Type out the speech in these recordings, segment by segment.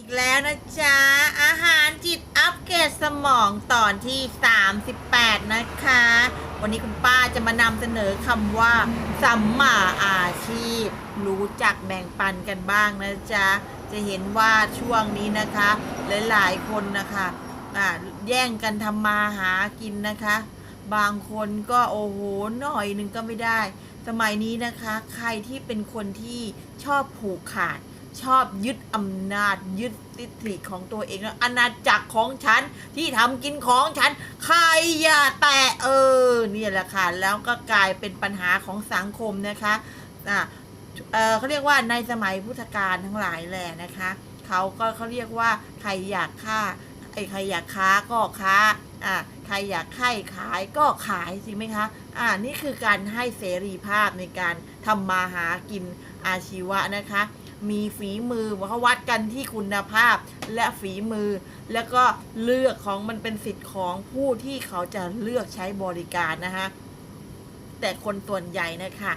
อีกแล้วนะจ๊ะ อาหารจิตอัปเกรดสมองตอนที่ 38 นะคะ วันนี้คุณป้าจะมานำเสนอคำว่า สัมมาอาชีพ รู้จักแบ่งปันกันบ้างนะจ๊ะ จะเห็นว่าช่วงนี้นะคะ หลายๆคนนะคะอ่าแย่งกันทำมาหากินนะคะ บางคนก็โอ้โหหน่อยหนึ่งก็ไม่ได้ สมัยนี้นะคะ ใครที่เป็นคนที่ชอบผูกขาด ชอบยึดอำนาจยึดติทิของตัวเองแล้วอาณาจักรของฉันที่ทำกินของฉัน ใครอย่าแตะเออเนี่ยแหละค่ะ แล้วก็กลายเป็นปัญหาของสังคมนะคะอะเออเขาเรียกว่าในสมัยพุทธกาลทั้งหลายแหละนะคะเขาก็เขาเรียกว่าใครอยากฆ่าไอ้ใครอยากค้าก็ค้าอะใครอยากไข่ขายก็ขายจริงไหมคะอ่านี่คือการให้เสรีภาพในการทำมาหากินอาชีวะนะคะ มีฝีมือเขาวัดกันที่คุณภาพและฝีมือ แล้วก็เลือกของมันเป็นสิทธิ์ของผู้ที่เขาจะเลือกใช้บริการนะคะแต่คนส่วนใหญ่นะคะ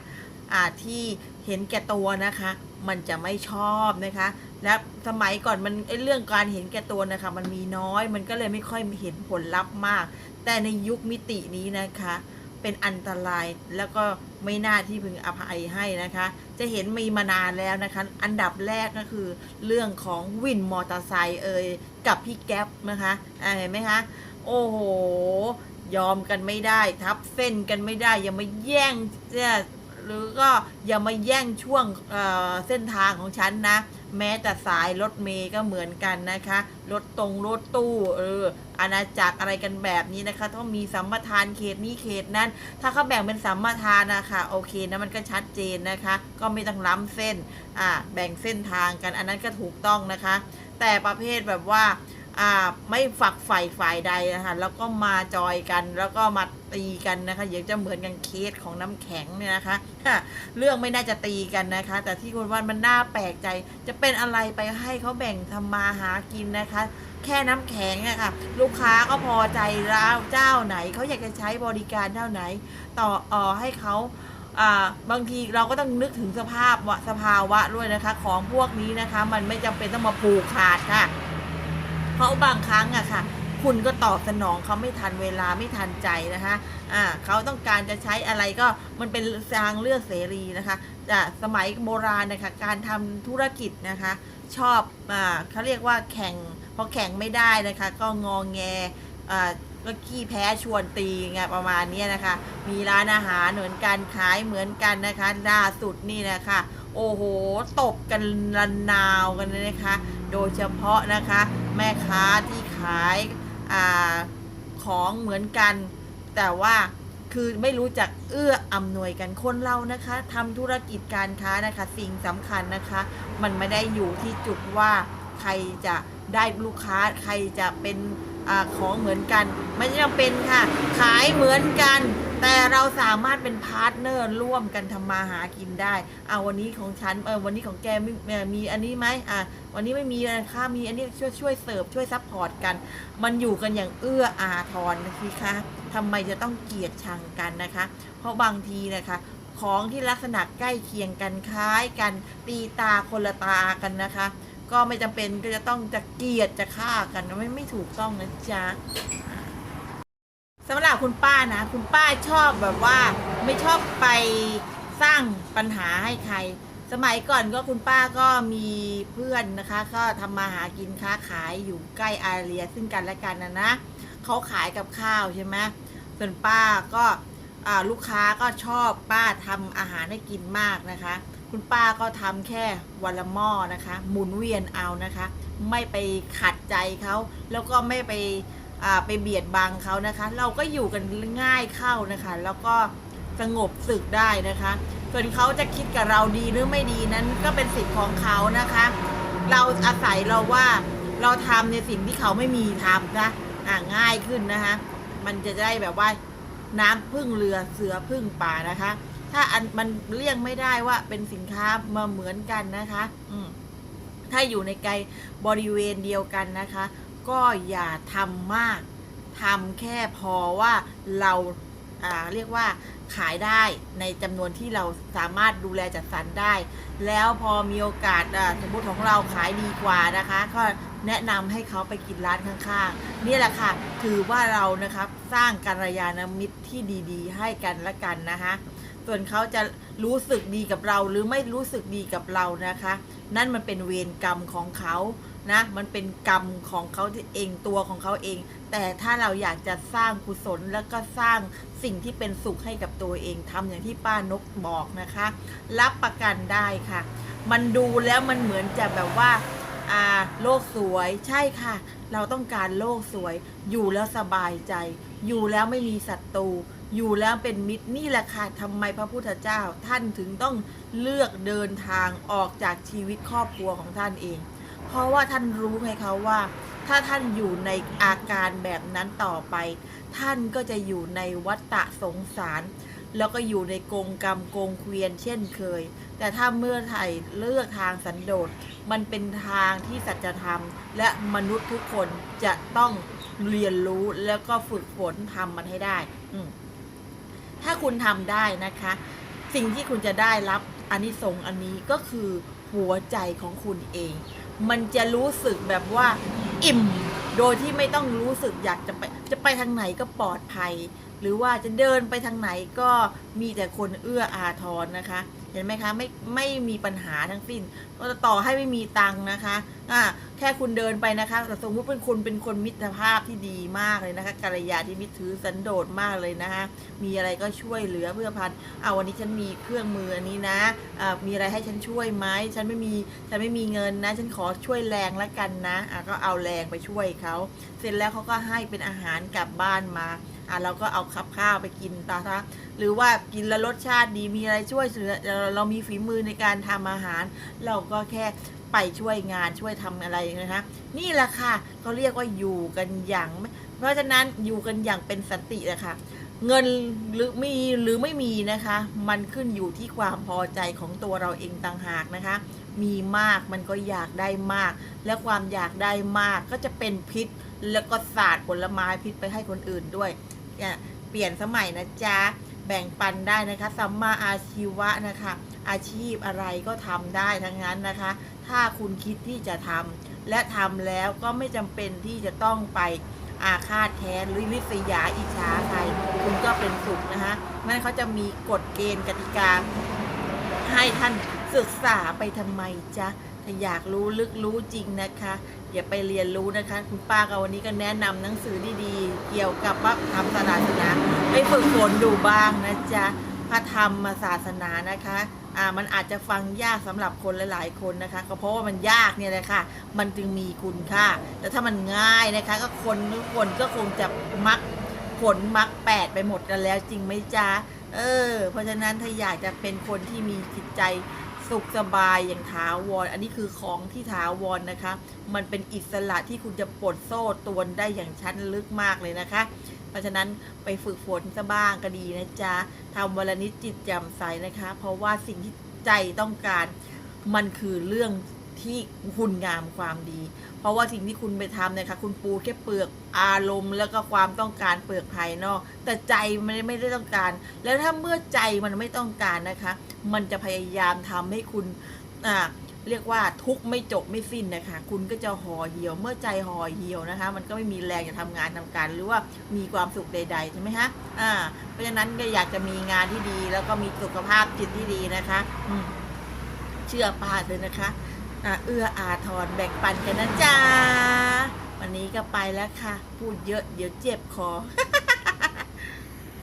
อ่าที่เห็นแก่ตัวนะคะ มันจะไม่ชอบนะคะ และสมัยก่อนมันเรื่องการเห็นแก่ตัวนะคะ มันมีน้อย มันก็เลยไม่ค่อยเห็นผลลัพธ์มาก แต่ในยุคมิตินี้นะคะ เป็นอันตรายแล้วก็ไม่น่าที่พึงอภัยให้นะคะ จะเห็นมีมานานแล้วนะคะ อันดับแรกก็คือเรื่องของวินมอเตอร์ไซค์เอ่ยกับพี่แก๊ปนะคะเห็นไหมคะ โอ้โหยอมกันไม่ได้ ทับเส้นกันไม่ได้ ยังมาแย่งเนี่ย หรือก็อย่ามาแย่งช่วงเเส้นทางของฉันนะ แม้แต่สายรถเมย์ก็เหมือนกันนะคะ รถตรงรถตู้เอออาณาจักรอะไรกันแบบนี้นะคะ ต้องมีสัมปทานเขตนี้เขตนั้น ถ้าเขาแบ่งเป็นสัมปทานนะคะโอเคนะมันก็ชัดเจนนะคะ ก็ไม่ต้องล้ำเส้นอ่าแบ่งเส้นทางกันอันนั้นก็ถูกต้องนะคะ แต่ประเภทแบบว่า อ่าไม่ฝักใฝ่ฝ่ายใดนะคะแล้วก็มาจอยกันแล้วก็มาตีกันนะคะอย่างจะเหมือนกันเคสของน้ำแข็งเนี่ยนะคะ เรื่องไม่น่าจะตีกันนะคะ แต่ที่คุณว่ามันน่าแปลกใจ จะเป็นอะไรไปให้เขาแบ่งทำมาหากินนะคะ แค่น้ำแข็งอะค่ะลูกค้าก็พอใจแล้วเจ้าไหนเขาอยากจะใช้บริการเท่าไหน ต่อออให้เขาบางทีเราก็ต้องนึกถึงสภาพวะสภาวะด้วยนะคะ ของพวกนี้นะคะ มันไม่จำเป็นต้องมาผูกขาดค่ะ เพราะบางครั้งอะค่ะ คุณก็ตอบสนองเขาไม่ทันเวลาไม่ทันใจนะคะอ่าเขาต้องการจะใช้อะไรก็มันเป็นทางเลือกเสรีนะคะแต่สมัยโบราณนะคะการทำธุรกิจนะคะ ชอบอ่าเขาเรียกว่าแข่งพอแข่งไม่ได้นะคะ ก็งองแงอ่าก็ขี้แพ้ชวนตีไงประมาณนี้นะคะ มีร้านอาหารเหมือนกันขายเหมือนกันนะคะล่าสุดนี่นะคะ โอ้โห ตบกันระนาวกันเลยนะคะ โดยเฉพาะนะคะ แม่ค้าที่ขายอของเหมือนกัน แต่ว่าคือไม่รู้จักเอื้ออำนวยกันคนเรานะคะทำธุรกิจการค้านะคะ สิ่งสำคัญนะคะ มันไม่ได้อยู่ที่จุดว่าใครจะได้ลูกค้าใครจะเป็นอของเหมือนกัน ไม่จำเป็นค่ะ ขายเหมือนกัน แต่เราสามารถเป็นพาร์ทเนอร์ร่วมกันทำมาหากินได้เอาวันนี้ของฉันเออวันนี้ของแกมีเอ่อมีอันนี้ไหมอะวันนี้ไม่มีนะคะมีอันนี้ช่วยช่วยเสิร์ฟช่วยซัพพอร์ตกัน มันอยู่กันอย่างเอื้ออาทรนะคะทำไมจะต้องเกลียดชังกันนะคะ เพราะบางทีนะคะของที่ลักษณะใกล้เคียงกันคล้ายกันตีตาคนละตากันนะคะ ก็ไม่จำเป็นก็จะต้องจะเกลียดจะฆ่ากันไม่ไม่ถูกต้องนะจ๊ะ สำหรับคุณป้านะ คุณป้าชอบแบบว่า ไม่ชอบไปสร้างปัญหาให้ใคร สมัยก่อนก็คุณป้าก็มีเพื่อนนะคะ ก็ทำมาหากินค้าขายอยู่ใกล้อาเรียซึ่งกันและกันนะนะเขาขายกับข้าวใช่ไหมส่วนป้าก็ลูกค้าก็ชอบป้าทำอาหารให้กินมากนะคะ คุณป้าก็ทำแค่วันละหม้อนะคะ หมุนเวียนเอานะคะ ไม่ไปขัดใจเขาแล้วก็ไม่ไป ไปเบียดบังเขานะคะ เราก็อยู่กันง่ายเข้านะคะ แล้วก็สงบศึกได้นะคะ ส่วนเขาจะคิดกับเราดีหรือไม่ดีนั้นก็เป็นสิทธิ์ของเขานะคะ เราอาศัยเราว่าเราทำในสิ่งที่เขาไม่มีทำนะอ่าง่ายขึ้นนะคะ มันจะได้แบบว่าน้ำพึ่งเรือเสือพึ่งป่านะคะ ถ้าอันมันเลี่ยงไม่ได้ว่าเป็นสินค้ามาเหมือนกันนะคะ อืถ้าอยู่ในไกลบริเวณเดียวกันนะคะ ก็อย่าทำมากทำแค่พอว่าเราอ่าเรียกว่าขายได้ในจำนวนที่เราสามารถดูแลจัดสรรได้ แล้วพอมีโอกาสสมมติของเราขายดีกว่านะคะ ก็แนะนำให้เขาไปกินร้านข้างๆ นี่แหละค่ะ ถือว่าเรานะครับสร้างกัลยาณมิตรที่ดีๆ ให้กันและกันนะคะ ส่วนเขาจะรู้สึกดีกับเราหรือไม่รู้สึกดีกับเรานะคะ นั่นมันเป็นเวรกรรมของเขา นะมันเป็นกรรมของเขาเองตัวของเขาเอง แต่ถ้าเราอยากจะสร้างกุศลแล้วก็สร้างสิ่งที่เป็นสุขให้กับตัวเองทำอย่างที่ป้านกบอกนะคะ รับประกันได้ค่ะ มันดูแล้วมันเหมือนจะแบบว่าอ่าโลกสวยใช่ค่ะ เราต้องการโลกสวย อยู่แล้วสบายใจ อยู่แล้วไม่มีศัตรูอยู่แล้วเป็นมิตรนี่แหละค่ะทำไมพระพุทธเจ้าท่านถึงต้องเลือกเดินทางออกจากชีวิตครอบครัวของท่านเอง เพราะว่าท่านรู้ไงคะว่า ถ้าท่านอยู่ในอาการแบบนั้นต่อไป ท่านก็จะอยู่ในวัฏฏะสงสาร แล้วก็อยู่ในกงกรรมกงเกวียนเช่นเคย แต่ถ้าเมื่อไทยเลือกทางสันโดษมันเป็นทางที่สัจธรรม และมนุษย์ทุกคนจะต้องเรียนรู้แล้วก็ฝึกฝนทำมันให้ได้ ถ้าคุณทำได้นะคะ สิ่งที่คุณจะได้รับอานิสงส์อันนี้ก็คือหัวใจของคุณเอง มันจะรู้สึกแบบว่า อิ่ม โดยที่ไม่ต้องรู้สึกอยากจะไปจะไปทางไหนก็ปลอดภัย หรือว่าจะเดินไปทางไหนก็มีแต่คนเอื้ออาทรนะคะ เห็นไหมคะไม่ไม่มีปัญหาทั้งสิ้นก็ต่อให้ไม่มีตังค์นะคะอ่าแค่คุณเดินไปนะคะแต่สมมติเป็นคุณเป็นคนมิตรภาพที่ดีมากเลยนะคะกัลยาณมิตรถือสันโดษมากเลยนะคะมีอะไรก็ช่วยเหลือเพื่อพันเอาวันนี้ฉันมีเครื่องมืออันนี้นะอ่ามีอะไรให้ฉันช่วยไหมฉันไม่มีฉันไม่มีเงินนะ ฉันขอช่วยแรงละกันนะอ่าก็เอาแรงไปช่วยเขาเสร็จแล้วเขาก็ให้เป็นอาหารกลับบ้านมา อ่าเราก็เอาขับข้าวไปกินตาทะหรือว่ากินแล้วรสชาติดีมีอะไรช่วยเเรามีฝีมือในการทำอาหาร เราก็แค่ไปช่วยงานช่วยทำอะไรนะคะนี่แหละค่ะเขาเรียกว่าอยู่กันอย่าง เพราะฉะนั้นอยู่กันอย่างเป็นสันติแหละค่ะเงินหรือมีหรือไม่มีนะคะ มันขึ้นอยู่ที่ความพอใจของตัวเราเองต่างหากนะคะ มีมากมันก็อยากได้มาก และความอยากได้มากก็จะเป็นพิษ แล้วก็สาดผลไม้พิษไปให้คนอื่นด้วย เนี่ยเปลี่ยนสมัยนะจ๊ะ แบ่งปันได้นะคะ สัมมาอาชีวะนะคะ อาชีพอะไรก็ทำได้ทั้งนั้นนะคะ ถ้าคุณคิดที่จะทำและทำแล้วก็ไม่จำเป็นที่จะต้องไปอาฆาตแค้นหรือริษยาอิจฉาใคร คุณก็เป็นสุขนะคะนั่นเขาจะมีกฎเกณฑ์กติกาให้ท่าน ศึกษาไปทำไมจ๊ะถ้าอยากรู้ลึกรู้จริงนะคะอย่าไปเรียนรู้นะคะ คุณป้าก็วันนี้ก็แนะนำหนังสือดีๆ เกี่ยวกับว่าทำศาสนาไปฝึกฝนดูบ้างนะจ๊ะพระธรรมศาสนานะคะอ่ามันอาจจะฟังยากสำหรับคนหลาย ๆ คนนะคะ ก็เพราะว่ามันยากเนี่ยแหละค่ะ มันจึงมีคุณค่า แต่ถ้ามันง่ายนะคะ ก็คนทุกคนก็คงจะมักผลมักแปดไปหมดกันแล้วจริงไหมจ๊ะ เออ เพราะฉะนั้นถ้าอยากจะเป็นคนที่มีจิตใจ สุขสบายอย่างถาวรอันนี้คือของที่ถาวรนะคะ มันเป็นอิสระที่คุณจะปลดโซ่ตวนได้อย่างชั้นลึกมากเลยนะคะ เพราะฉะนั้นไปฝึกฝนซะบ้างก็ดีนะจ๊ะทำวันละนิดจิตแจ่มใสนะคะ เพราะว่าสิ่งที่ใจต้องการมันคือเรื่อง ที่คุณงามความดี เพราะว่าสิ่งที่คุณไปทำเนี่ยค่ะคุณปูแค่เปลือกอารมณ์แล้วก็ความต้องการเปลือกภายนอก แต่ใจมันไม่ได้ต้องการ แล้วถ้าเมื่อใจมันไม่ต้องการนะคะ มันจะพยายามทำให้คุณอ่าเรียกว่าทุกข์ไม่จบไม่สิ้นนะคะ คุณก็จะห่อเหี่ยวเมื่อใจห่อเหี่ยวนะคะ มันก็ไม่มีแรงจะทำงานทำการหรือว่ามีความสุขใด ๆ ใช่ไหมคะอ่า เพราะฉะนั้นก็อยากจะมีงานที่ดี แล้วก็มีสุขภาพจิตที่ดีนะคะ อืเชื่อป้าเลยนะคะ เอื้ออาทรแบ่งปันกันนะจ๊ะวันนี้ก็ไปแล้วค่ะ พูดเยอะเดี๋ยวเจ็บคอ